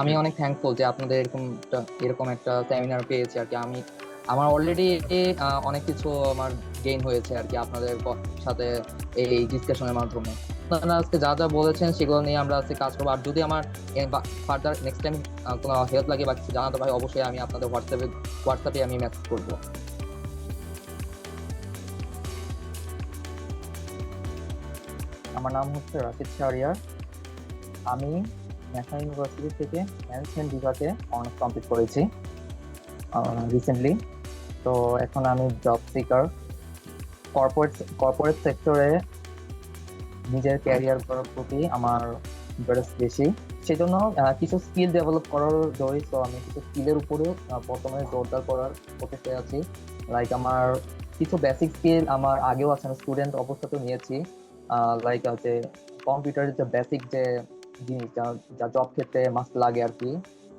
আমি অনেক থ্যাঙ্কফুল যে আপনাদের এরকম একটা এরকম একটা সেমিনার পেয়েছি আর কি। আমি আমার অলরেডি অনেক কিছু আমার গেইন হয়েছে আর কি আপনাদের সাথে এই ডিসকাশনের মাধ্যমে। আপনারা আজকে যা যা বলেছেন সেগুলো নিয়ে আমরা আজকে কাজ করব। আর যদি আমার ফার্দার নেক্সট টাইম কোনো হেল্প লাগে বা কিছু জানাতে পারি অবশ্যই আমি আপনাদের হোয়াটসঅ্যাপে হোয়াটসঅ্যাপে আমি মেসেজ করব। আমার নাম হচ্ছে রাশিদ শাহরিয়ার। আমি ন্যাশনাল ইউনিভার্সিটি থেকে ম্যানেজমেন্ট বিভাগে অনার্স কমপ্লিট করেছি রিসেন্টলি তো এখন আমি জব সিকার কর্পোরেট কর্পোরেট সেক্টরে নিজের ক্যারিয়ার করার প্রতি আমার ইন্টারেস্ট বেশি। সেই জন্য কিছু স্কিল ডেভেলপ করার জয়, তো আমি কিছু স্কিলের উপরেও প্রথমে জোরদার করার প্রচেষ্টায় আছি। লাইক আমার কিছু বেসিক স্কিল আমার আগেও আছে, আমি স্টুডেন্ট অবস্থাতেও নিয়েছি। লাইক হচ্ছে কম্পিউটারের যে বেসিক যে জিনিস যা যা জব ক্ষেত্রে মাস্ট লাগে আর কি।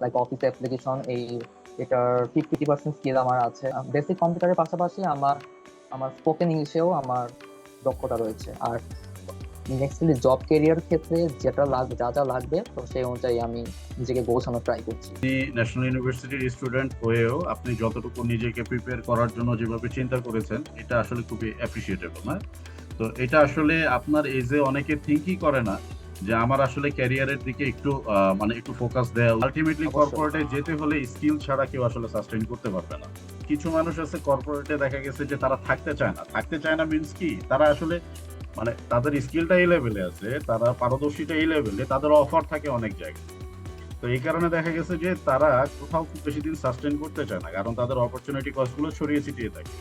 লাইক অফিস অ্যাপ্লিকেশন এই, এটার ফিফটি পার্সেন্ট স্কিল আমার আছে। বেসিক কম্পিউটারের পাশাপাশি আমার আমার স্পোকেন ইংলিশেও আমার দক্ষতা রয়েছে। আর নেক্সটলি জব ক্যারিয়ার ক্ষেত্রে যেটা লাগবে যা যা লাগবে, তো সেই অনুযায়ী আমি নিজেকে পৌঁছানোর ট্রাই করছি। ন্যাশনাল ইউনিভার্সিটির স্টুডেন্ট হয়েও আপনি যতটুকু নিজেকে প্রিপেয়ার করার জন্য যেভাবে চিন্তা করেছেন, এটা আসলে খুবই অ্যাপ্রিসিয়েটেবল হ্যাঁ তো এটা আসলে আপনার যে অনেকে থিঙ্কই করে না। যে আমার আসলে ক্যারিয়ারের দিকে একটু মানে একটু ফোকাস দেওয়া আলটিমেটলি কর্পোরেটে যেতে হলে স্কিল ছাড়া কেউ আসলে সাস্টেইন করতে পারবে না। কিছু মানুষ আছে কর্পোরেটে দেখা গেছে যে তারা থাকতে চায় না। থাকতে চায় না মিনস কি? তারা আসলে মানে তাদের স্কিলটা এই লেভেলে আছে তারা পারদর্শীটা এই লেভেলে তাদের অফার থাকে অনেক জায়গায়। তো এই কারণে দেখা গেছে যে তারা কোথাও খুব বেশি দিন সাস্টেন করতে চায় না কারণ তাদের অপরচুনিটি কস্টগুলো ছড়িয়ে ছিটিয়ে থাকে।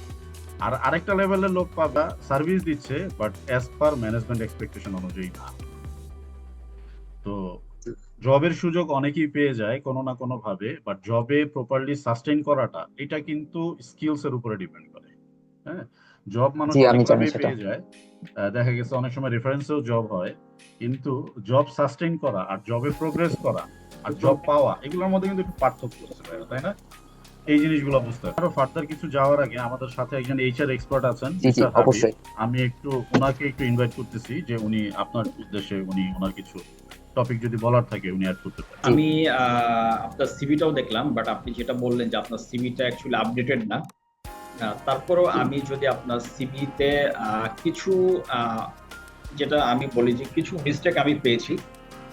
আর আরেকটা লেভেলের লোক পাবা সার্ভিস দিচ্ছে but as per management expectation অনুযায়ী না। তো জবের সুযোগ অনেকেই পেয়ে যায় কোনো না কোনো ভাবে বাট জবে প্রপারলি সাস্টেইন করাটা এটা কিন্তু স্কিলস এর উপরে ডিপেন্ড করে হ্যাঁ? জব মানুষ সেটা। পেয়ে যায়। দেখা গেছে অনেক সময় রেফারেন্সেও জব হয় কিন্তু জব সাস্টেইন করা আর জবে প্রোগ্রেস করা আর জব পাওয়া এগুলোর মধ্যে কিন্তু একটু পার্থক্য আছে তাই না? এই জিনিসগুলো বুঝতে হবে। আরও ফার্দার কিছু যাওয়ার আগে আমাদের সাথে একজন এইচআর এক্সপার্ট আছেন। অবশ্যই। আমি একটু ওনাকে একটু ইনভাইট করতেছি যে উনি আপনার উদ্দেশ্যে উনি ওনার কিছু টপিক যদি বলার থাকে উনি অ্যাড করতে পারেন। আমি আহ, আপনার সিভিটাও দেখলাম বাট আপনি যেটা বললেন যে আপনার সিভিটা অ্যাকচুয়ালি আপডেটেড না তারপরেও আমি যদি আপনার সিভিতে কিছু যেটা আমি বলি যে কিছু মিস্টেক আমি পেয়েছি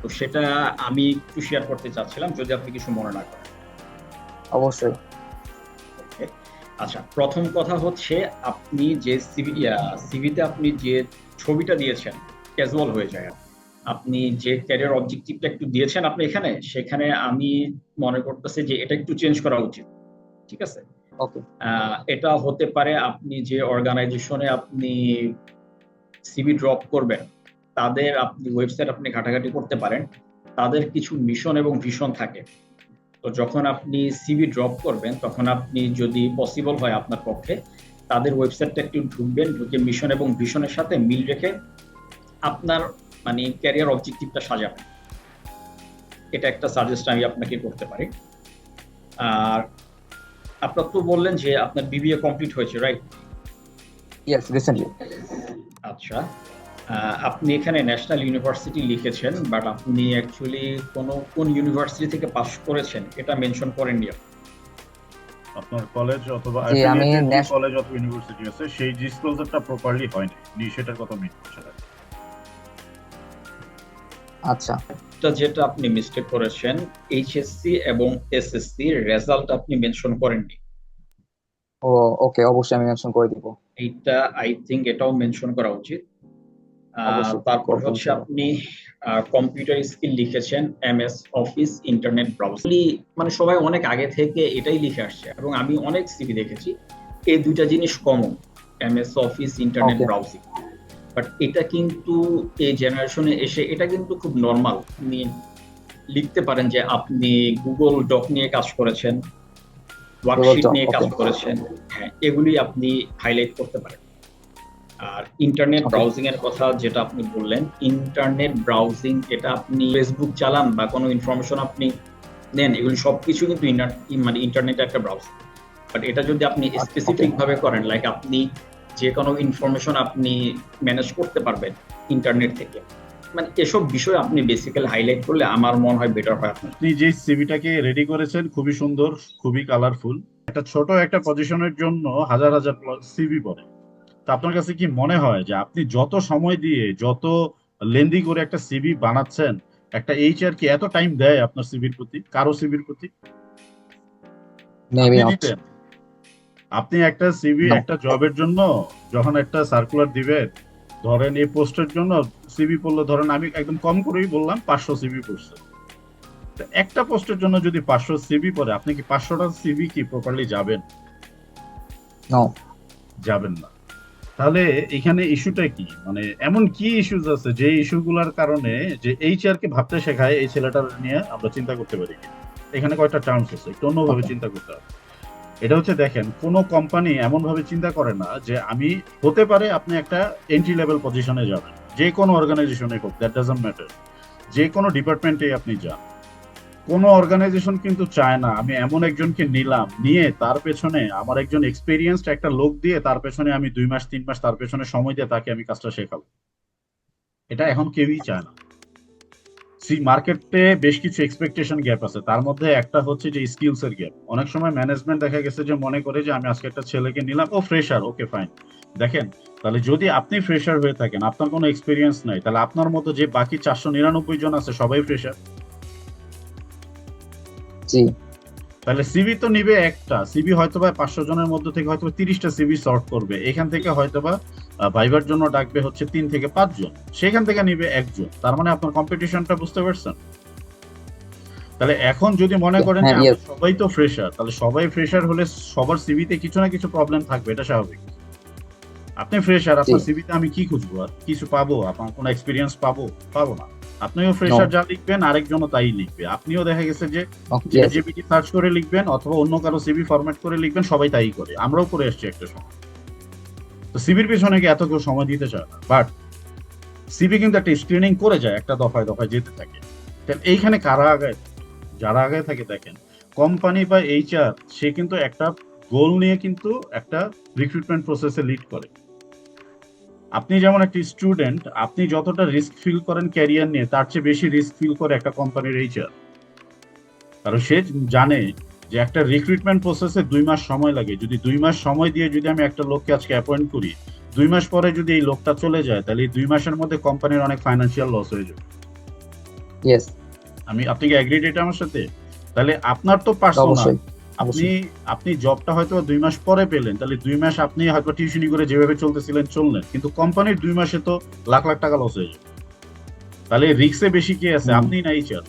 তো সেটা আমি একটু শেয়ার করতে চাচ্ছিলাম যদি আপনি কিছু মনে না করেন। অবশ্যই। আচ্ছা প্রথম কথা হচ্ছে আপনি যে সিভি সিভিতে আপনি যে ছবিটা দিয়েছেন ক্যাজুয়াল হয়ে যায় আপনি যে ক্যারিয়ার অবজেক্টিভটা একটু দিয়েছেন আপনি এখানে সেখানে আমি মনে করতেছি যে এটা একটু চেঞ্জ করা উচিত ঠিক আছে? এটা হতে পারে আপনি যে অর্গানাইজেশনে আপনি সিভি ড্রপ করবেন তাদের আপনি ওয়েবসাইট আপনি ঘাটাঘাটি করতে পারেন তাদের কিছু মিশন এবং ভিশন থাকে। তো যখন আপনি সিভি ড্রপ করবেন তখন আপনি যদি পসিবল হয় আপনার পক্ষে তাদের ওয়েবসাইটটা একটু ঢুকবেন ঢুকে মিশন এবং ভিশনের সাথে মিল রেখে আপনার মানে ক্যারিয়ার অবজেক্টিভটা সাজাবেন এটা একটা সাজেস্ট আমি আপনাকে করতে পারি। আর আপনার তো বললেন যে আপনার বিবিএ কমপ্লিট হয়েছে রাইট ইয়েস রিসেন্টলি আচ্ছা। আপনি এখানে ন্যাশনাল ইউনিভার্সিটি লিখেছেন বাট আপনি অ্যাকচুয়ালি কোন কোন ইউনিভার্সিটি থেকে পাস করেছেন? এটা মেনশন করেননি আপনি। আপনার কলেজ অথবা আমি কলেজ অথবা ইউনিভার্সিটি আছে সেই ডিসক্লোজারটা প্রপারলি হয়নি। উনি সেটার কথা মিট করছেন। আচ্ছা। যেটা আপনি মিস্টেক করেছেন এইচএসসি এবং এসএসসি রেজাল্ট আপনি মেনশন করেননি। ও ওকে অবশ্যই আমি মেনশন করে দিব। এইটা আই থিঙ্ক এটাও মেনশন করা উচিত। তারপর হচ্ছে। আপনি কম্পিউটার স্কিল লিখেছেন এমএস অফিস ইন্টারনেট ব্রাউজার মানে সবাই অনেক আগে থেকে এটাই লিখে আসছে এবং আমি অনেক সিভি দেখেছি। এই দুইটা জিনিস common MS office internet. Browsing but এটা কিন্তু এই জেনারেশনে এসে এটা কিন্তু খুব নর্মাল আপনি লিখতে পারেন যে আপনি গুগল ডক নিয়ে কাজ করেছেন ওয়ার্কশিট নিয়ে কাজ করেছেন হ্যাঁ এগুলি আপনি হাইলাইট করতে পারেন। আর ইন্টারনেট ব্রাউজিং এর কথা যেটা আপনি বললেন ইন্টারনেট ব্রাউজিং এটা আপনি ফেসবুক চালান বা কোনো ইনফরমেশন আপনি নেন এগুলি সবকিছু কিন্তু মানে ইন্টারনেট একটা ব্রাউজিং বাট এটা যদি আপনি স্পেসিফিক ভাবে করেন লাইক আপনি যে কোনো ইনফরমেশন আপনি ম্যানেজ করতে পারবেন ইন্টারনেট থেকে। মানে এসব বিষয় আপনি বেসিক্যালি হাইলাইট করলে আমার মনে হয় বেটার হয় আপনার। আপনি যে সিভিটাকে রেডি করেছেন খুবই সুন্দর খুবই কালারফুল একটা ছোট একটা পজিশনের জন্য হাজার হাজার সিভি পড়ে তো আপনার কাছে কি মনে হয় যে আপনি যত সময় দিয়ে যত লেন্দি করে একটা সিভি বানাচ্ছেন একটা এইচআর কি এত টাইম দেয় আপনার সিভির প্রতি? কারও সিভির প্রতি? নট দিতেন? আপনি একটা সিভি. একটা জবের জন্য যখন একটা সার্কুলার দিবেন ধরেন এই পোস্টের জন্য সিভি পড়লে ধরেন আমি একদম কম করেই বললাম পাঁচশো সিভি পড়ছে। একটা পোস্টের জন্য যদি পাঁচশো সিভি পড়ে আপনি কি পাঁচশোটা সিভি কি প্রপারলি যাবেন? যাবেন না। তাহলে এখানে ইস্যুটা কি? মানে এমন কি ইস্যুজ আছে যে ইস্যুগুলোর কারণে যে এইচআর কে ভাবতে শেখায় এই ছেলেটার নিয়ে আমরা চিন্তা করতে পারি? এখানে কয়েকটা টার্মস আছে একটু অন্যভাবে চিন্তা করতে হবে। এটা হচ্ছে দেখেন, কোনো কোম্পানি এমন ভাবে চিন্তা করে না যে আমি, হতে পারে আপনি একটা এন্ট্রি লেভেল পজিশনে যাবেন, যে কোনো অর্গানাইজেশনে হোক দ্যাট ডাজন্ট ম্যাটার যে কোনো ডিপার্টমেন্টে আপনি যান। কোনো অর্গানাইজেশন কিন্তু চায় না, আমি এমন একজনকে নিলাম, নিয়ে তার পেছনে আমার একজন এক্সপিরিয়েন্সড একটা লোক দিয়ে তার পেছনে আমি দুই মাস, তিন মাস তার পেছনে সময় দিয়ে তাকে আমি কাজটা শেখাবো এটা এখন কেউই চায় না। সি মার্কেটে বেশ কিছু এক্সপেকটেশন গ্যাপ আছে। তার মধ্যে একটা হচ্ছে যে স্কিলস এর গ্যাপ অনেক সময় ম্যানেজমেন্ট দেখা গেছে যে মনে করে যে আমি আজকে একটা ছেলেকে নিলাম, ও ফ্রেশার ওকে ফাইন দেখেন, তাহলে যদি আপনি ফ্রেশার হয়ে থাকেন, আপনার কোনো এক্সপিরিয়েন্স নাই, তাহলে আপনার মতো যে বাকি চারশো নিরানব্বই জন আছে, সবাই ফ্রেশার তাহলে সিভি তো নিবে একটা। সিভি হয়তো বা পাঁচশো জনের মধ্যে থেকে হয়তো তিরিশটা সিভি সর্ট করবে। এখান থেকে হয়তো বা ভাইবার জন্য ডাকবে হচ্ছে তিন থেকে পাঁচজন সেখান থেকে নিবে একজন। তার মানে আপনার কম্পিটিশনটা বুঝতে পারছেন? তাহলে এখন যদি মনে করেন যে হ্যাঁ. সবাই তো ফ্রেশার তাহলে সবাই ফ্রেশার হলে সবার সিভিতে কিছু না কিছু প্রবলেম থাকবে এটা স্বাভাবিক। আপনি ফ্রেশার আপনার জি। সিভিতে আমি কি খুঁজবো? আর কিছু পাবো? আপনার কোনো এক্সপিরিয়েন্স পাবো? পাবো না। আপনিও ফ্রেশার যা লিখবেন আরেকজনও তাই লিখবে। আপনিও দেখা গেছে যে জিপিটি সার্চ করে লিখবেন অথবা অন্য কারও সিভি ফরম্যাট করে লিখবেন সবাই তাই করে। আমরাও করে আসছি একটা সময়। তো সিভির পিছনে কি এত কেউ সময় দিতে চায় না। বাট সিভি কিন্তু একটা স্ক্রিনিং করে যায় একটা দফায় দফায় যেতে থাকে। তাহলে এইখানে কারা আগায় যারা আগায় থাকে দেখেন কোম্পানি বা এইচআর সে কিন্তু একটা গোল নিয়ে কিন্তু একটা রিক্রুটমেন্ট প্রসেসে লিড করে। আপনি যেমন একটা স্টুডেন্ট আপনি যতটা রিস্ক ফিল করেন ক্যারিয়ার নিয়ে তার চেয়ে বেশি রিস্ক ফিল করে একটা কোম্পানির এইচআর কারণ সে জানে যে একটা রিক্রুটমেন্ট প্রসেসে দুই মাস সময় লাগে। যদি দুই মাস সময় দিয়ে যদি আমি একটা লোককে আজকে অ্যাপয়েন্ট করি দুই মাস পরে যদি এই লোকটা চলে যায় তাহলে এই দুই মাসের মধ্যে কোম্পানির অনেক ফাইন্যান্সিয়াল লস হয়ে যাবে। আমি আপনি কি অ্যাগ্রিড এটা আমার সাথে? তাহলে আপনার তো পার্সোনাল আপনি আপনি জবটা হয়তো দুই মাস পরে পেলেন তাহলে দুই মাস আপনি হয়তো টিউশনি করে যেভাবে চলতেছিলেন চললেন কিন্তু কোম্পানির দুই মাসে তো লাখ লাখ টাকা লস হয়ে যাবে। তাহলে রিক্সে বেশি কে আছে? আপনি না এইচআর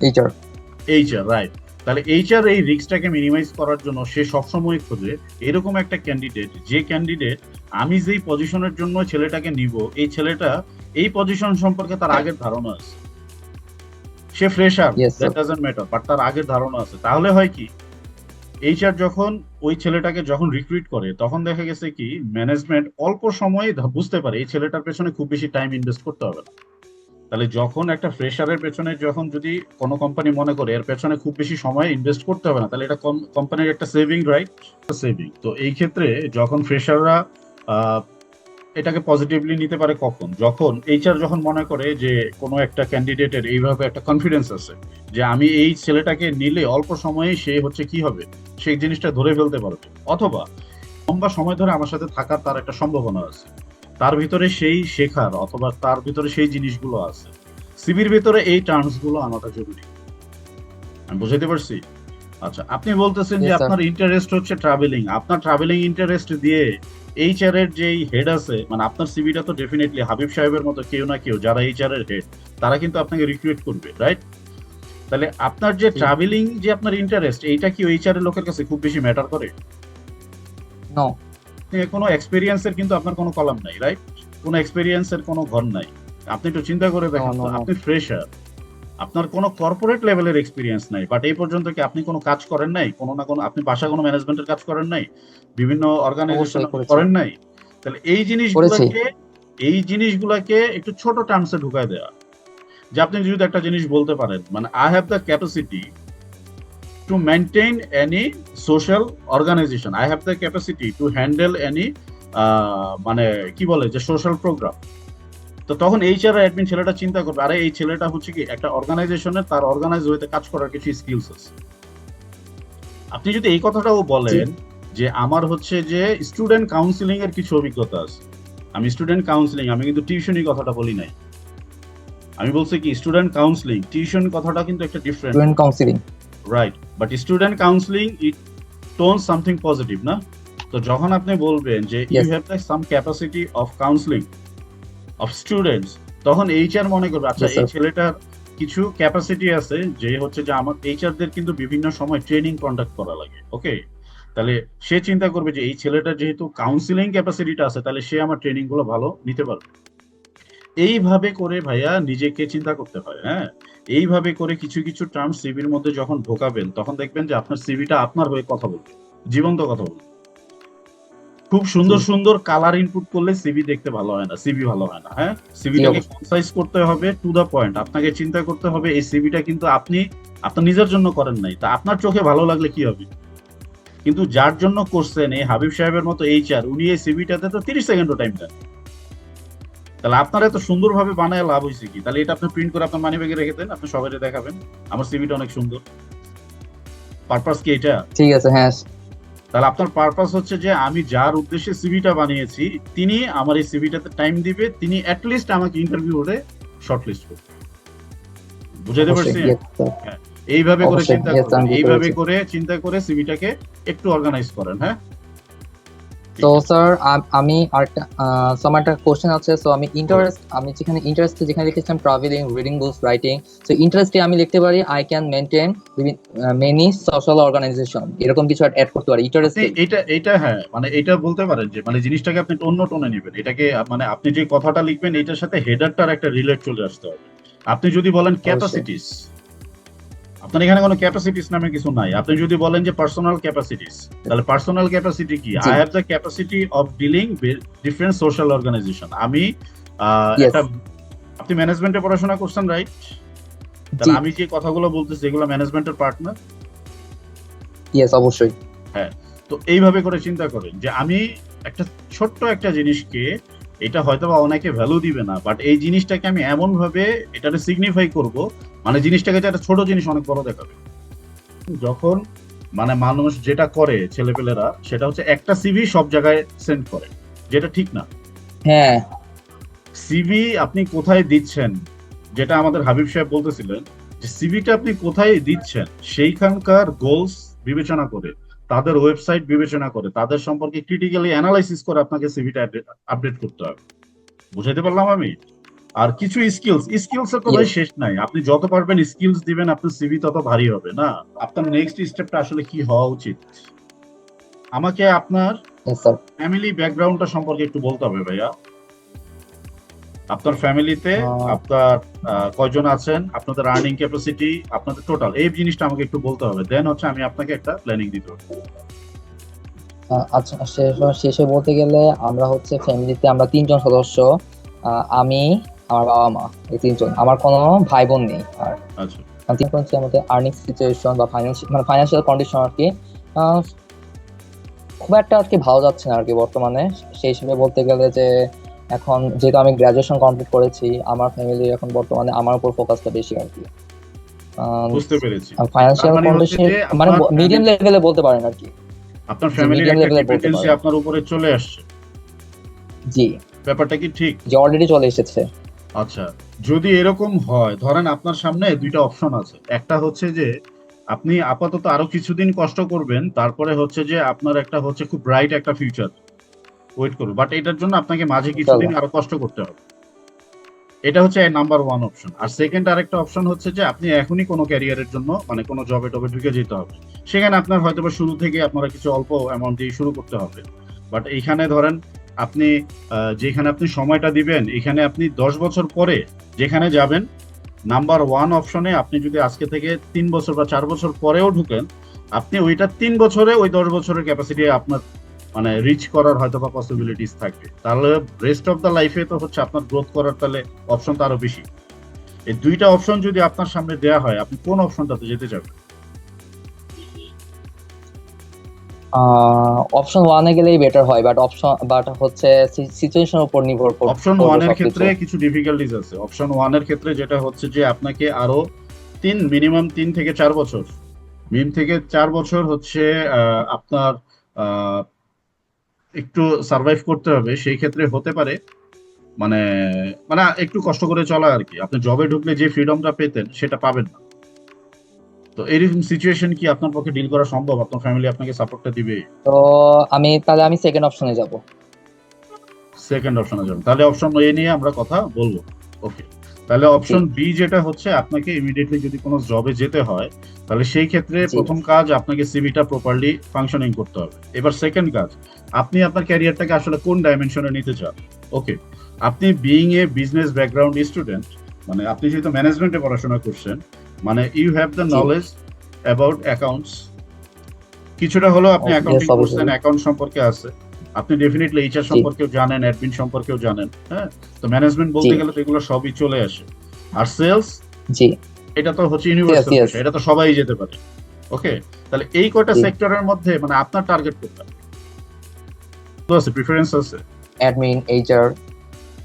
টিচার এইচআর রাইট তাহলে এইচআর এই রিস্কটাকে মিনিমাইজ করার জন্য সে সবসময় খোঁজে এরকম একটা ক্যান্ডিডেট যে ক্যান্ডিডেট আমি যেই পজিশনের জন্য ছেলেটাকে নিব এই ছেলেটা এই পজিশন সম্পর্কে তার আগের ধারণা আছে। সে fresher that doesn't matter but তার আগের ধারণা আছে। তাহলে হয় কি এইচআর যখন ওই ছেলেটাকে যখন রিক্রুইট করে তখন দেখা গেছে কি ম্যানেজমেন্ট অল্প সময়ে বুঝতে পারে এই ছেলেটার পেছনে খুব বেশি টাইম ইনভেস্ট করতে হবে না। তাহলে যখন একটা ফ্রেশারের পেছনে যখন যদি কোনো কোম্পানি মনে করে এর পেছনে খুব বেশি সময় ইনভেস্ট করতে হবে না তাহলে এটা কোম্পানির একটা সেভিং রাইট সেভিং তো এই ক্ষেত্রে যখন ফ্রেশাররা এটাকে পজিটিভলি নিতে পারে কখন? যখন এইচআর যখন মনে করে যে কোনো একটা ক্যান্ডিডেটের এইভাবে একটা কনফিডেন্স আছে, যে আমি এই ছেলেটাকে নিলে অল্প সময়ে সে হচ্ছে কি হবে? সেই জিনিসটা ধরে ফেলতে পারবে। অথবা লম্বা সময় ধরে আমার সাথে থাকার তার একটা সম্ভাবনা আছে। তার ভিতরে সেই শেখার অথবা তার ভিতরে সেই জিনিসগুলো আছে। সিবির ভিতরে এই টার্মসগুলো আনাটা জরুরি। আমি বুঝাইতে পারছি? আচ্ছা আপনি বলতেছেন যে আপনার ইন্টারেস্ট হচ্ছে ট্রাভেলিং আপনার ট্রাভেলিং ইন্টারেস্ট দিয়ে এইচআর এর যেই হেড আছে মানে আপনার সিভিটা তো ডেফিনেটলি হাবিব সাহেবের মতো কেউ না কেউ যারা এইচআর এর হেড তারা কিন্তু আপনাকে রিক্রুইট করবে রাইট তাহলে আপনার যে ট্রাভেলিং যে আপনার ইন্টারেস্ট এইটা কি এইচআর এর লোকের কাছে খুব বেশি ম্যাটার করে? নো কোনো এক্সপেরিয়েন্সের কিন্তু আপনার কোনো কলাম নাই রাইট কোনো এক্সপেরিয়েন্সের কোনো ঘর নাই। আপনি একটু চিন্তা করে দেখেন. আপনি ফ্রেশার আপনার কোনো কর্পোরেট লেভেলের এক্সপিরিয়েন্স নাই বাট এই পর্যন্ত কি আপনি কোনো কাজ করেন নাই? কোনো না কোনো আপনি বাসা কোনো ম্যানেজমেন্টের কাজ করেন নাই? বিভিন্ন অর্গানাইজেশন করেন নাই? তাহলে এই জিনিসগুলোকে এই জিনিসগুলোকে একটু ছোট টার্মসে ঢুকায় দেওয়া যে আপনি যদি একটা জিনিস বলতে পারেন মানে I have the capacity to maintain any social organization I have the capacity to handle any মানে কি বলে যে সোশ্যাল প্রোগ্রাম তো তখন এইচআর অ্যাডমিন ছেলেটা চিন্তা করবে আরে এই ছেলেটা হচ্ছে কি একটা অর্গানাইজেশনের তার অর্গানাইজ হইতে কাজ করার কিছু স্কিলস আছে। আপনি যদি এই কথাটাও বলেন যে আমার হচ্ছে যে স্টুডেন্ট কাউন্সিলিং এর কিছু অভিজ্ঞতা আছে। আমি স্টুডেন্ট কাউন্সিলিং আমি কিন্তু টিউশনই কথাটা বলি নাই। আমি বলছি কি স্টুডেন্ট কাউন্সিলিং টিউশন কথাটা কিন্তু একটা different student counselling right but student counselling it tone something positive না? তো যখন আপনি বলবেন যে you. Have some capacity of counselling of students তখন এইচআর মনে করবে আচ্ছা এই ছেলেটার কিছু ক্যাপাসিটি আছে যে হচ্ছে যে আমার এইচআরদের কিন্তু বিভিন্ন সময় ট্রেনিং কন্ডাক্ট করা লাগে ওকে তাহলে সে চিন্তা করবে যে এই ছেলেটার যেহেতু কাউন্সিলিং ক্যাপাসিটিটা আছে তাহলে সে আমার ট্রেনিংগুলো ভালো নিতে পারবে। এইভাবে করে ভাইয়া নিজেকে চিন্তা করতে হয় হ্যাঁ? এইভাবে করে কিছু কিছু টার্ম সিভির মধ্যে যখন ঢোকাবেন তখন দেখবেন যে আপনার সিভিটা আপনার হয়ে কথা বলবে জীবন্ত কথা বলবে। খুব সুন্দর সুন্দর কালার ইনপুট করলে সিভি দেখতে ভালো হয় না সিভি ভালো হয় না হ্যাঁ? অবশ্যই। কনসাইজ করতে হবে টু দা পয়েন্ট আপনাকে চিন্তা করতে হবে এই সিভিটা কিন্তু আপনি আপনার নিজের জন্য করেন নাই তা আপনার চোখে ভালো লাগলে কি হবে? কিন্তু যার জন্য করছেন এই হাবিব সাহেবের মতো এইচআর উনি এই সিভিটাতে তো তিরিশ সেকেন্ডও টাইম দেন। তাহলে আপনার এত সুন্দরভাবে বানায় লাভ হয়েছে কি? তাহলে এটা আপনি প্রিন্ট করে আপনার মানি ব্যাগে রেখে দেন আপনি সবাই দেখাবেন। আমার সিভিটা অনেক সুন্দর। পারপাস কি এটা? ঠিক আছে হ্যাঁ। তাহলে আপনার পারপাস হচ্ছে যে আমি যার উদ্দেশ্যে সিভিটা বানিয়েছি তিনি আমার এই সিভিটাতে টাইম দিবে তিনি অ্যাটলিস্ট আমাকে ইন্টারভিউ হলে শর্টলিস্ট করবে। বুঝাতে পারছি? অবশ্যই এইভাবে করে চিন্তা বুঝতে এইভাবে করে চিন্তা করে সিভিটাকে একটু অর্গানাইজ করেন হ্যাঁ? তো স্যার আমি আরেকটা সো আমার একটা কোশ্চেন আছে সো আমি ইন্টারেস্ট আমি যেখানে ইন্টারেস্ট যেখানে লিখেছিলাম travelling reading books writing so ইন্টারেস্টে আমি লিখতে পারি I can maintain many social organisation এরকম কিছু অ্যাড করতে পারি ইন্টারেস্ট এটা এটা হ্যাঁ মানে এটা বলতে পারেন যে মানে জিনিসটাকে আপনি অন্য টোনে নেবেন এটাকে মানে আপনি যে কথাটা লিখবেন এটার সাথে হেডারটার একটা রিলেট চলে আসতে হবে। আপনি যদি বলেন ক্যাপাসিটিস আপনার এখানে কোনো ক্যাপাসিটিস নামে কিছু নাই। আপনি যদি বলেন যে পার্সোনাল ক্যাপাসিটিস তাহলে পার্সোনাল ক্যাপাসিটি কি? I have the capacity of dealing with different social organisation আমি. একটা আপনি ম্যানেজমেন্টে পড়াশোনা করছেন রাইট তাহলে আমি যে কথাগুলো বলতেছি এগুলো ম্যানেজমেন্টের পার্টনার ইয়েস অবশ্যই। হ্যাঁ। তো এইভাবে করে চিন্তা করেন যে আমি একটা ছোট্ট একটা জিনিসকে এটা হয়তো বা অনেকে ভ্যালু দিবে না বাট এই জিনিসটাকে আমি এমন ভাবে এটাকে সিগনিফাই করব মানে জিনিসটাকে যে একটা ছোট জিনিস অনেক বড় দেখাবে। যখন মানে মানুষ যেটা করে ছেলেপেলেরা সেটা হচ্ছে একটা সিভি সব জায়গায় সেন্ড করে যেটা ঠিক না। হ্যাঁ। সিভি আপনি কোথায় দিচ্ছেন? যেটা আমাদের হাবিব সাহেব বলতেছিলেন যে সিভিটা আপনি কোথায় দিচ্ছেন? সেইখানকার গোলস বিবেচনা করে তাদের ওয়েবসাইট বিবেচনা করে তাদের সম্পর্কে ক্রিটিক্যালি অ্যানালাইসিস করে আপনাকে সিভিটা আপডেট করতে হবে। বুঝাইতে পারলাম আমি? আর কিছু স্কিলস স্কিলস এর তো ভাই শেষ নাই। আপনি যত পারবেন স্কিলস দিবেন আপনার সিভি তত ভারী হবে না? আপনার নেক্সট স্টেপটা আসলে কি হওয়া উচিত? আমাকে আপনার স্যার ফ্যামিলি ব্যাকগ্রাউন্ডটা সম্পর্কে একটু বলতে হবে ভাইয়া। আপনার ফ্যামিলিতে আপনার কয়জন আছেন? আপনাদের আর্নিং ক্যাপাসিটি আপনাদের টোটাল এই জিনিসটা আমাকে একটু বলতে হবে। দেন হচ্ছে আমি আপনাকে একটা প্ল্যানিং দিতে হবে। আচ্ছা শেষ- শেষে বলতে গেলে আমরা হচ্ছে ফ্যামিলিতে আমরা তিনজন সদস্য। আমি আমার বাবা মা এই তিনজন। আমার কোনো ভাই বোন নেই আর। আচ্ছা। তিন হচ্ছে আমাদের আর্নিং সিচুয়েশন বা ফাইন্যান্সিয়াল মানে ফাইন্যান্সিয়াল কন্ডিশন আর কি খুব একটা আর কি ভালো যাচ্ছে না আর কি বর্তমানে। সেই হিসেবে বলতে গেলে যে এখন যেহেতু আমি গ্রাজুয়েশন কমপ্লিট করেছি আমার ফ্যামিলি এখন বর্তমানে আমার উপর ফোকাসটা বেশি আর কি। বুঝতে পেরেছি। ফাইন্যান্সিয়াল মানে কন্ডিশন মানে মিডিয়াম লেভেলে বলতে পারেন আর কি। আপনার ফ্যামিলির একটা level এ বলতে ডিপেন্ডেন্সি আপনার উপরে চলে আসছে। জি। ব্যাপারটা কি ঠিক? যে অলরেডি চলে এসেছে। আচ্ছা যদি এরকম হয় ধরেন আপনার সামনে দুইটা অপশন আছে। একটা হচ্ছে যে আপনি আপাতত আরও কিছুদিন কষ্ট করবেন তারপরে হচ্ছে যে আপনার একটা হচ্ছে খুব ব্রাইট একটা ফিউচার ওয়েট করুন। বাট এটার জন্য আপনাকে মাঝে কিছুদিন আরও কষ্ট করতে হবে। এটা হচ্ছে নাম্বার ওয়ান অপশন আর সেকেন্ড আরেকটা অপশন হচ্ছে যে আপনি এখনই কোনো ক্যারিয়ারের জন্য মানে কোনো জবে টবে ঢুকে যেতে হবে। সেখানে আপনার হয়তো শুরু থেকে আপনারা কিছু অল্প অ্যামাউন্ট দিয়ে শুরু করতে হবে। বাট এইখানে ধরেন আপনি যেখানে আপনি সময়টা দিবেন, এখানে আপনি দশ বছর পরে যেখানে যাবেন, নাম্বার ওয়ান অপশনে আপনি যদি আজকে থেকে তিন বছর বা চার বছর পরেও ঢুকেন, আপনি ওইটা তিন বছরে ওই দশ বছরের ক্যাপাসিটি আপনার মানে রিচ করার হয়তো বা পসিবিলিটিস থাকবে। তাহলে রেস্ট অফ দ্য লাইফে তো হচ্ছে আপনার গ্রোথ করার তাহলে অপশন তো আরও বেশি। এই দুইটা অপশন যদি আপনার সামনে দেয়া হয়, আপনি কোন অপশনটাতে যেতে যাবেন অপশন ওয়ানে গেলেই বেটার হয় বাট অপশন বাট হচ্ছে সিচুয়েশনের উপর নির্ভর করে অপশন ওয়ানের ক্ষেত্রে কিছু ডিফিকাল্টিজ আছে। অপশন ওয়ানের ক্ষেত্রে যেটা হচ্ছে যে আপনাকে আরও তিন মিনিমাম তিন থেকে চার বছর। মিন থেকে চার বছর হচ্ছে আপনার একটু সার্ভাইভ করতে হবে। সেই ক্ষেত্রে হতে পারে মানে মানে একটু কষ্ট করে চলা আর কি। আপনি জবে ঢুকলে যে ফ্রিডমটা পেতেন সেটা পাবেন না। তো এরকম সিচুয়েশন কি আপনার পক্ষে ডিল করা সম্ভব? আপনার ফ্যামিলি আপনাকে সাপোর্টটা দিবে? তো আমি তাহলে আমি সেকেন্ড অপশনে যাব। সেকেন্ড অপশনে যাবেন। তাহলে অপশন এ নিয়ে আমরা কথা বলব। ওকে তাহলে অপশন বি যেটা হচ্ছে আপনাকে ইমিডিয়েটলি যদি কোনো জবে যেতে হয় তাহলে সেই ক্ষেত্রে প্রথম কাজ আপনাকে সিভিটা প্রপারলি ফাংশনিং করতে হবে। এবার সেকেন্ড কাজ আপনি আপনার ক্যারিয়ারটাকে আসলে কোন ডাইমেনশনে নিতে চান? ওকে আপনি being a business background student মানে আপনি যেহেতু ম্যানেজমেন্টে পড়াশোনা করছেন মানে you have the knowledge about accounts কিছুটা হলেও আপনি অ্যাকাউন্টিং করছেন অ্যাকাউন্ট সম্পর্কে আছে। আপনি ডেফিনেটলি এইচআর সম্পর্কেও জানেন অ্যাডমিন সম্পর্কেও জানেন হ্যাঁ? তো ম্যানেজমেন্ট বলতে গেলে তো এগুলো সবই চলে আসে। আর সেলস জি। এটা তো হচ্ছে ইউনিভার্সাল এটা তো সবাই যেতে পারে। ওকে? তাহলে এই কয়টা সেক্টরের মধ্যে মানে আপনার টার্গেট কোনটা? তো আছে প্রিফারেন্স আছে। অ্যাডমিন এইচআর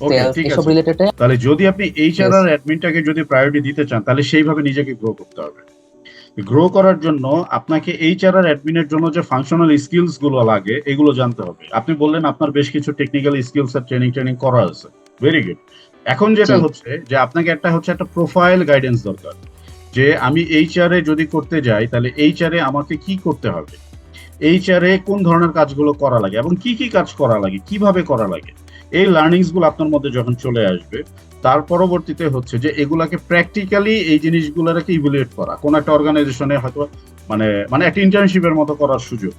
ওকে ঠিক আছে। রিলেটেড তাহলে যদি আপনি এইচআর আর অ্যাডমিনটাকে যদি প্রায়োরিটি দিতে চান তাহলে সেইভাবে নিজেকে গ্রো করতে হবে। গ্রো করার জন্য আপনাকে এইচআর আর অ্যাডমিনের জন্য যে ফাংশনাল স্কিলসগুলো লাগে এগুলো জানতে হবে। আপনি বললেন আপনার বেশ কিছু টেকনিক্যাল স্কিলস আর ট্রেনিং ট্রেনিং করা আছে। ভেরি গুড এখন যেটা হচ্ছে যে আপনাকে একটা হচ্ছে একটা প্রোফাইল গাইডেন্স দরকার। যে আমি এইচআর এ যদি করতে যাই তাহলে এইচআর এ আমাকে কি করতে হবে? এইচআর এ কোন ধরনের কাজগুলো করা লাগে এবং কি কি কাজ করা লাগে? কীভাবে করা লাগে? এই লার্নিংসগুলো আপনার মধ্যে যখন চলে আসবে তার পরবর্তীতে হচ্ছে যে এগুলাকে প্র্যাকটিক্যালি এই জিনিসগুলোকে ইভ্যালুয়েট করা। কোন একটা অর্গানাইজেশনে হয়তো মানে মানে একটা ইন্টার্নশিপের মতো করার সুযোগ।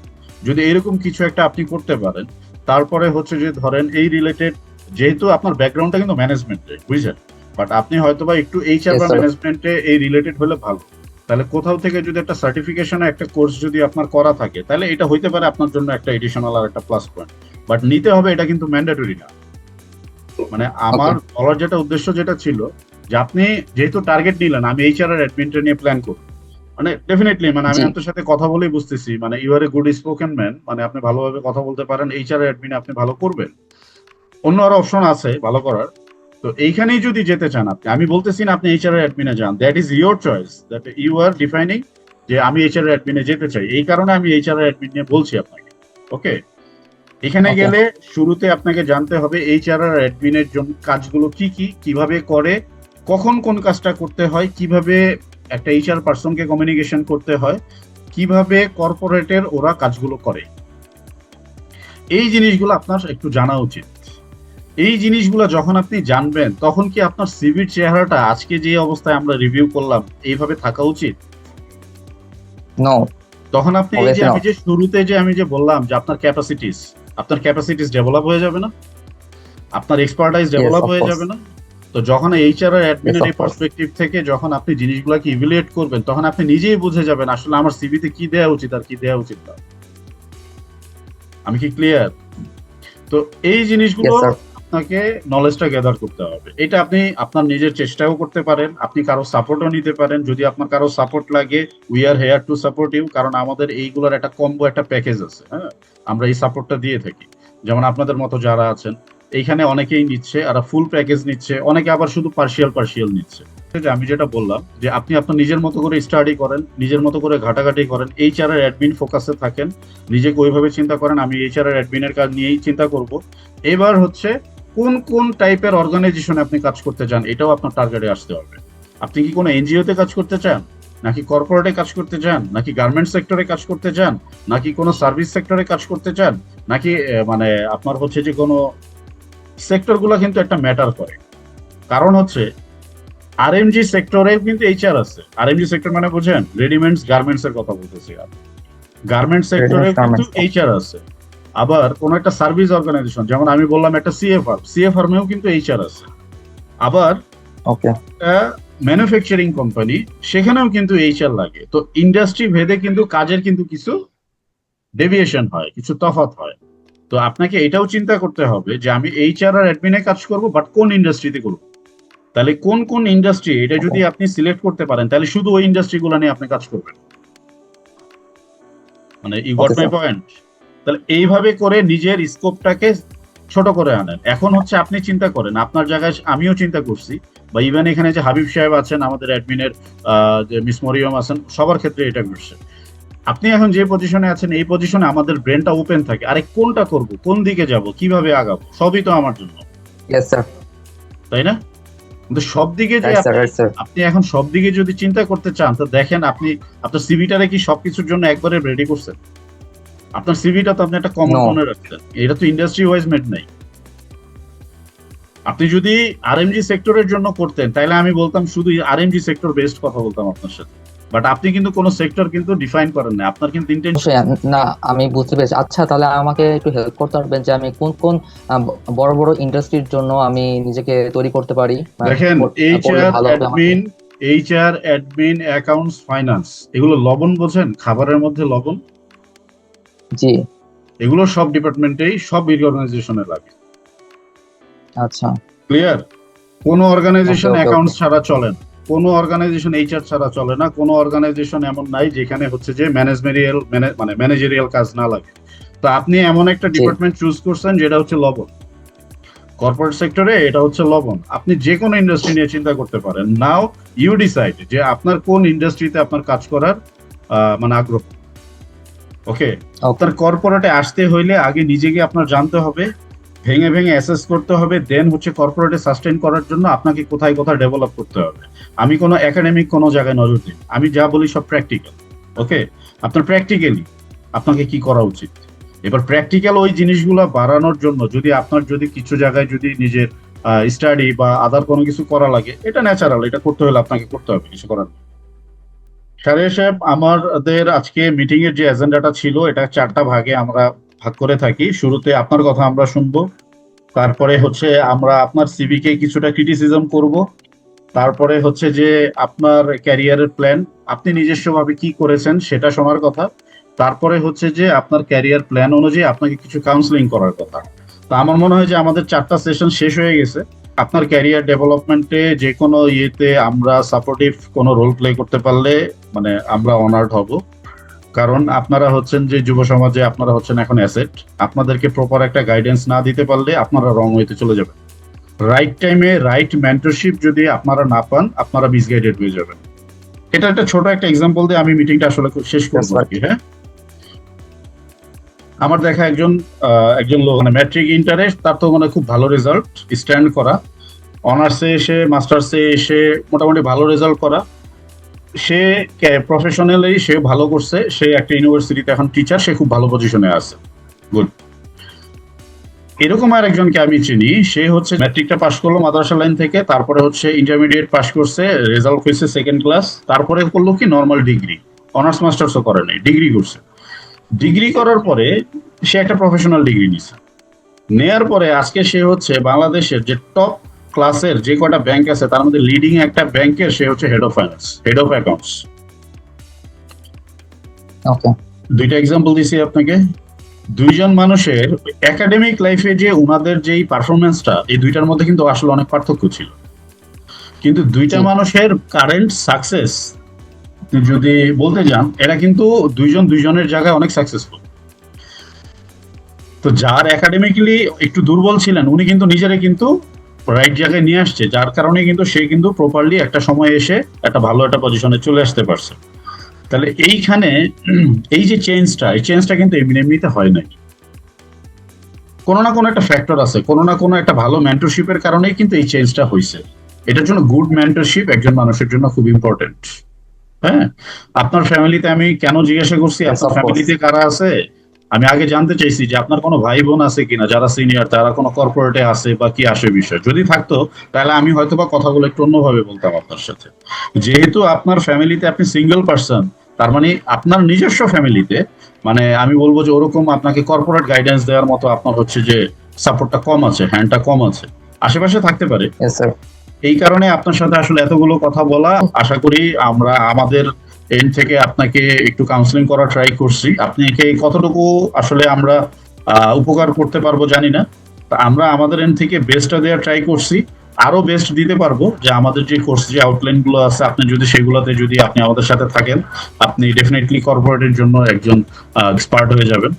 যদি এরকম কিছু একটা আপনি করতে পারেন তারপরে হচ্ছে যে ধরেন এই রিলেটেড যেহেতু আপনার ব্যাকগ্রাউন্ডটা কিন্তু ম্যানেজমেন্টে বুঝছেন বাট আপনি হয়তো বা একটু এইচআর বা. ম্যানেজমেন্টে এই রিলেটেড হলে ভালো। তাহলে কোথাও থেকে যদি একটা সার্টিফিকেশন একটা কোর্স যদি আপনার করা থাকে তাহলে এটা হইতে পারে আপনার জন্য একটা এডিশনাল আর একটা প্লাস পয়েন্ট বাট নিতে হবে এটা কিন্তু ম্যান্ডেটরি না। মানে আমার বলার যেটা উদ্দেশ্য যেটা ছিল যে আপনি যেহেতু টার্গেট নিলেন আমি এইচআর আর অ্যাডমিনটা নিয়ে প্ল্যান করব। মানে ডেফিনেটলি মানে আমি আপনার সাথে কথা বলেই বুঝতেছি মানে you are a good spoken man মানে আপনি ভালোভাবে কথা বলতে পারেন এইচআর অ্যাডমিনে আপনি ভালো করবেন। অন্য আরও অপশন আছে ভালো করার। তো এইখানেই যদি যেতে চান আপনি আমি বলতেছি না আপনি এইচআর অ্যাডমিনে যান। That is your choice that you are defining যে আমি এইচআর অ্যাডমিনে যেতে চাই। এই কারণে আমি এইচআর অ্যাডমিন নিয়ে বলছি আপনাকে। ওকে এখানে গেলে শুরুতে আপনাকে জানতে হবে এইচআর আর অ্যাডমিনের জন্য কাজগুলো কি কি কীভাবে করে কখন কোন কাজটা করতে হয় কীভাবে একটা এইচআর পার্সনকে কমিউনিকেশন করতে হয় কীভাবে কর্পোরেটের ওরা কাজগুলো করে। এই জিনিসগুলো আপনার একটু জানা উচিত। এই জিনিসগুলো যখন আপনি জানবেন তখন কি আপনার সিভির চেহারাটা আজকে যে অবস্থায় আমরা রিভিউ করলাম এইভাবে থাকা উচিত? নো তখন আপনি এই যে আমি যে শুরুতে যে আমি যে বললাম যে আপনার ক্যাপাসিটিস আপনার ক্যাপাসিটিস ডেভেলপ হয়ে যাবে না আপনার এক্সপার্টাইজ ডেভেলপ হয়ে যাবে না। তো যখন এইচআর আর অ্যাডমিনের এই. পার্সপেক্টিভ থেকে যখন আপনি জিনিসগুলোকে ইভ্যালুয়েট করবেন তখন আপনি নিজেই বুঝে যাবেন আসলে আমার সিভিতে কি দেওয়া উচিত আর কি দেওয়া উচিত না। আমি কি ক্লিয়ার তো এই জিনিসগুলো আপনাকে নলেজটা গ্যাদার করতে হবে। এটা আপনি আপনার নিজের চেষ্টাও করতে পারেন আপনি কারও সাপোর্টও নিতে পারেন। যদি আপনার কারও সাপোর্ট লাগে we are here to support you কারণ আমাদের এইগুলোর একটা কম্বো একটা প্যাকেজ আছে হ্যাঁ? আমরা এই সাপোর্টটা দিয়ে থাকি। যেমন আপনাদের মতো যারা আছেন এইখানে অনেকেই নিচ্ছে আর ফুল প্যাকেজ নিচ্ছে অনেকে আবার শুধু পার্শিয়াল পার্শিয়াল নিচ্ছে। আছে, আমি যেটা বললাম যে আপনি আপনার নিজের মতো করে স্টাডি করেন নিজের মতো করে ঘাটাঘাটি করেন এইচআর এর অ্যাডমিন ফোকাসে থাকেন নিজেকে ওইভাবে চিন্তা করেন আমি এইচআর এর অ্যাডমিনের কাজ নিয়েই চিন্তা করব। এবার হচ্ছে কোন কোন টাইপের অর্গানাইজেশনে আপনি কাজ করতে চান এটাও আপনার টার্গেটে আসতে হবে। আপনি কি কোনো এনজিওতে কাজ করতে চান? নাকি কর্পোরেটে কাজ করতে চান? নাকি গার্মেন্টস সেক্টরে কাজ করতে চান? নাকি কোনো সার্ভিস সেক্টরে কাজ করতে চান? নাকি মানে আপনার হচ্ছে যে কোনো সেক্টরগুলো কিন্তু একটা ম্যাটার করে। কারণ হচ্ছে আরএমজি সেক্টরে কিন্তু এইচআর আছে। আরএমজি সেক্টর মানে বুঝেন রেডিমেন্টস গার্মেন্টস এর কথা বলতেছি আর গার্মেন্টস সেক্টরে কিন্তু। এইচআর আছে। আবার কোন একটা সার্ভিস অর্গানাইজেশন যেমন আমি বললাম একটা সিএফআর সিএফআর মেও কিন্তু এইচআর আছে। আবার ওকে ম্যানুফ্যাকচারিং কোম্পানি সেখানেও কিন্তু এইচআর লাগে। তো ইন্ডাস্ট্রি ভেদে কিন্তু কাজের কিন্তু কিছু ডেভিয়েশন হয় কিছু তফাৎ হয়। তো আপনাকে এটাও চিন্তা করতে হবে যে আমি এইচআর আর অ্যাডমিনে কাজ করব বাট কোন ইন্ডাস্ট্রিতে করব? তাহলে কোন কোন ইন্ডাস্ট্রি এটা যদি আপনি সিলেক্ট করতে পারেন তাহলে শুধু ওই ইন্ডাস্ট্রিগুলো নিয়ে আপনি কাজ করবেন। মানে ইউ গট মাই পয়েন্ট তাহলে এইভাবে করে নিজের স্কোপটাকে ছোট করে আনেন। এখন হচ্ছে আপনি চিন্তা করেন আপনার জায়গায় আমিও চিন্তা করছি। বা ইভেন এখানে যে হাবিব সাহেব আছেন আমাদের অ্যাডমিনের যে মিস মরিয়ম আছেন সবার ক্ষেত্রে এটা ঘটছে। আপনি এখন যে পজিশনে আছেন এই পজিশনে আমাদের ব্রেনটা ওপেন থাকে আরে কোনটা করব কোন দিকে যাব কীভাবে আগাবো সবই তো আমার জন্য। তাই না? কিন্তু সব দিকে যে আপনি- এখন সব দিকে যদি চিন্তা করতে চান তো দেখেন আপনি আপনার সিভিটারে কি সবকিছুর জন্য একবারে রেডি করছেন? আপনার সিভিটা তো আপনি একটা কমন মনে রাখছেন। এটা তো ইন্ডাস্ট্রি ওয়াইজ মেড নাই। আপনি যদি আরএমজি সেক্টরের জন্য করতেন তাহলে আমি বলতাম শুধু আরএমজি সেক্টর বেস্ট কথা বলতাম আপনার সাথে। বাট আপনি কিন্তু কোনো সেক্টর কিন্তু ডিফাইন করেন না আপনার কিন্তু ইন্টেনশন না আমি বুঝতে পেরেছি। আচ্ছা তাহলে আমাকে একটু হেল্প করতে পারবেন যে আমি কোন কোন বড় বড় ইন্ডাস্ট্রির জন্য আমি নিজেকে তৈরি করতে পারি? দেখেন HR. Admin HR admin accounts finance এগুলো লবণ বোঝেন? খাবারের মধ্যে লবণ। জি। এগুলো সব ডিপার্টমেন্টেই সব অর্গানাইজেশনে লাগে। আচ্ছা। ক্লিয়ার? কোন অর্গানাইজেশন অ্যাকাউন্টস ছাড়া চলে না। কোন অর্গানাইজেশন এইচআর ছাড়া চলে না। কোন অর্গানাইজেশন এমন নাই যেখানে হচ্ছে যে ম্যানেজমেরিয়াল মানে ম্যানেজারিয়াল কাজ না লাগে। তো আপনি এমন একটা ডিপার্টমেন্ট চুজ করছেন যেটা হচ্ছে লবণ। কর্পোরেট সেক্টরে এটা হচ্ছে লবণ। আপনি যে কোনো ইন্ডাস্ট্রি নিয়ে চিন্তা করতে পারেন। নাও ইউ ডিসাইড যে আপনার কোন ইন্ডাস্ট্রিতে আপনার কাজ করার মানে আগ্রহ। ওকে. আপনার কর্পোরেটে আসতে হইলে আগে নিজেকে আপনার জানতে হবে ভেঙে ভেঙে অ্যাসেস করতে হবে দেন হচ্ছে কর্পোরেটে সাস্টেন করার জন্য আপনাকে কোথায় কোথায় ডেভেলপ করতে হবে আমি কোনো একাডেমিক কোনো জায়গায় নজর দিই আমি যা বলি সব প্র্যাকটিক্যাল ওকে আপনার প্র্যাকটিক্যালি আপনাকে কি করা উচিত এবার প্র্যাকটিক্যাল ওই জিনিসগুলো বাড়ানোর জন্য যদি আপনার যদি কিছু জায়গায় যদি নিজের স্টাডি বা আদার কোনো কিছু করা লাগে এটা ন্যাচারাল এটা করতে হলে আপনাকে করতে হবে কিছু করার নেই। সারিয়া সাহেব, আমাদের আজকে মিটিং এর যে এজেন্ডাটা ছিল, এটা চারটা ভাগে আমরা ভাগ করে থাকি। শুরুতে আপনার কথা আমরা শুনব, তারপরে হচ্ছে আমরা আপনার সিভি কে কিছুটা ক্রিটিসিজম করব, তারপরে হচ্ছে যে আপনার ক্যারিয়ারের প্ল্যান আপনি নিজস্বভাবে কি করেছেন সেটা শোনার কথা, তারপরে হচ্ছে যে আপনার ক্যারিয়ার প্ল্যান অনুযায়ী আপনাকে কিছু কাউন্সিলিং করার কথা। তো আমার মনে হয় যে আমাদের চারটা সেশন শেষ হয়ে গেছে। আপনার ক্যারিয়ার ডেভেলপমেন্টে যে কোনো ইয়েতে আমরা সাপোর্টিভ কোনো রোল প্লে করতে পারলে মানে আমরা অনার্ড হব। কারণ আপনারা হচ্ছেন যে যুব সমাজে আপনারা হচ্ছেন এখন অ্যাসেট আপনাদেরকে প্রপার একটা গাইডেন্স না দিতে পারলে আপনারা রং হইতে চলে যাবেন। রাইট টাইমে রাইট মেন্টরশিপ যদি আপনারা না পান আপনারা মিসগাইডেড হয়ে যাবেন। এটা একটা ছোট একটা এক্সাম্পল দিয়ে আমি মিটিংটা আসলে শেষ করব আর কি হ্যাঁ? আমার দেখা একজন একজন লোক মানে ম্যাট্রিক ইন্টারেস্ট, তার তো মানে খুব ভালো রেজাল্ট স্ট্যান্ড করা। অনার্সে এসে মাস্টার্সে এসে মোটামুটি ভালো রেজাল্ট করা। সে প্রফেশনালি সে ভালো করছে, সে একটা ইউনিভার্সিটিতে এখন টিচার সে খুব ভালো পজিশনে আছে। গুড এরকম আর একজনকে আমি চিনি, সে হচ্ছে ম্যাট্রিকটা পাশ করল মাদ্রাসা লাইন থেকে, তারপরে হচ্ছে ইন্টারমিডিয়েট পাশ করছে রেজাল্ট হয়েছে সেকেন্ড ক্লাস তারপরে করল কি নর্মাল ডিগ্রি অনার্স মাস্টার্সও করে নাই ডিগ্রি করছে। ডিগ্রি করার পরে সে একটা প্রফেশনাল ডিগ্রি নিছে। নেয়ার পরে আজকে সে হচ্ছে বাংলাদেশের যে টপ ক্লাসের যে কটা ব্যাংক আছে তার মধ্যে লিডিং একটা ব্যাংকের সে হচ্ছে head of finance head of accounts দুইটা এক্সাম্পল দিছি আপনাকে। দুইজন মানুষের একাডেমিক লাইফে যে ওনাদের যেই পারফরমেন্সটা এই দুইটার মধ্যে কিন্তু আসলে অনেক পার্থক্য ছিল। কিন্তু দুইটা মানুষের কারেন্ট সাকসেস যদি বলতে যান, এরা কিন্তু দুইজন দুইজনের জায়গায় অনেক সাকসেসফুল তো যার একাডেমিক্যালি একটু দুর্বল ছিলেন, উনি কিন্তু নিজেরে কিন্তু রাইট জায়গায় নিয়ে আসছে, যার কারণে কিন্তু সে কিন্তু প্রপারলি একটা সময় এসে একটা ভালো একটা পজিশনে চলে আসতে পারছে। তাহলে এইখানে এই যে চেঞ্জটা এই চেঞ্জটা কিন্তু এমনি এমনিতে হয় নাই। কোনো না কোনো একটা ফ্যাক্টর আছে, কোনো না কোনো একটা ভালো মেন্টরশিপের কারণেই কিন্তু এই চেঞ্জটা হয়েছে এটার জন্য গুড মেন্টরশিপ একজন মানুষের জন্য খুব ইম্পর্টেন্ট হ্যাঁ? আপনার ফ্যামিলিতে আমি কেন জিজ্ঞাসা করছি? আপনার ফ্যামিলিতে কারা আছে? আমি আগে জানতে চাইছি যে আপনার কোনো ভাই বোন আছে কিনা যারা সিনিয়র তারা কোনো কর্পোরেটে আছে বা কি আসে বিষয়? যদি থাকতো তাহলে আমি হয়তো বা কথাগুলো একটু অন্যভাবে বলতাম আপনার সাথে। যেহেতু আপনার ফ্যামিলিতে আপনি সিঙ্গেল পার্সন তার মানে আপনার নিজস্ব ফ্যামিলিতে মানে আমি বলব যে ওরকম আপনাকে কর্পোরেট গাইডেন্স দেওয়ার মতো আপনার হচ্ছে যে সাপোর্টটা কম আছে হ্যান্ডটা কম আছে। আশেপাশে থাকতে পারে। এই কারণে আপনার সাথে আসলে এতগুলো কথা বলা, আশা করি আমরা আমাদের এন্ড থেকে আপনাকে একটু কাউন্সিলিং করা ট্রাই করছি। আপনাকে কতটুকু আসলে আমরা উপকার করতে পারব জানি না। আমরা আমাদের এন্ড থেকে বেস্টটা দেওয়ার ট্রাই করছি। আরও বেস্ট দিতে পারব যে আমাদের যে কোর্স যে আউটলাইনগুলো আছে, আপনি যদি সেগুলোতে যদি আপনি আমাদের সাথে থাকেন, আপনি ডেফিনেটলি কর্পোরেটের জন্য একজন এক্সপার্ট হয়ে যাবেন।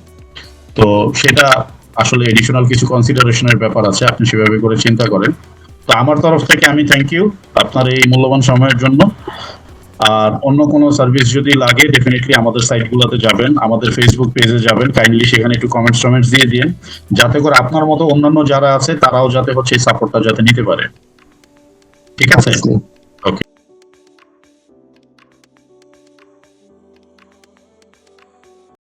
তো সেটা আসলে এডিশনাল কিছু কনসিডারেশনের ব্যাপার আছে, আপনি সেভাবে করে চিন্তা করেন। তো আমার তরফ থেকে আমি থ্যাংক ইউ আপনার এই মূল্যবান সময়ের জন্য। আর অন্য কোনো সার্ভিস যদি লাগে ডেফিনেটলি আমাদের সাইটগুলোতে যাবেন, আমাদের ফেসবুক পেজে যাবেন। কাইন্ডলি সেখানে একটু কমেন্টস টমেন্টস দিয়ে দিন যাতে করে আপনার মতো অন্যান্য যারা আছে, তারাও যাতে হচ্ছে এই সাপোর্টটা যাতে নিতে পারে। ঠিক আছে.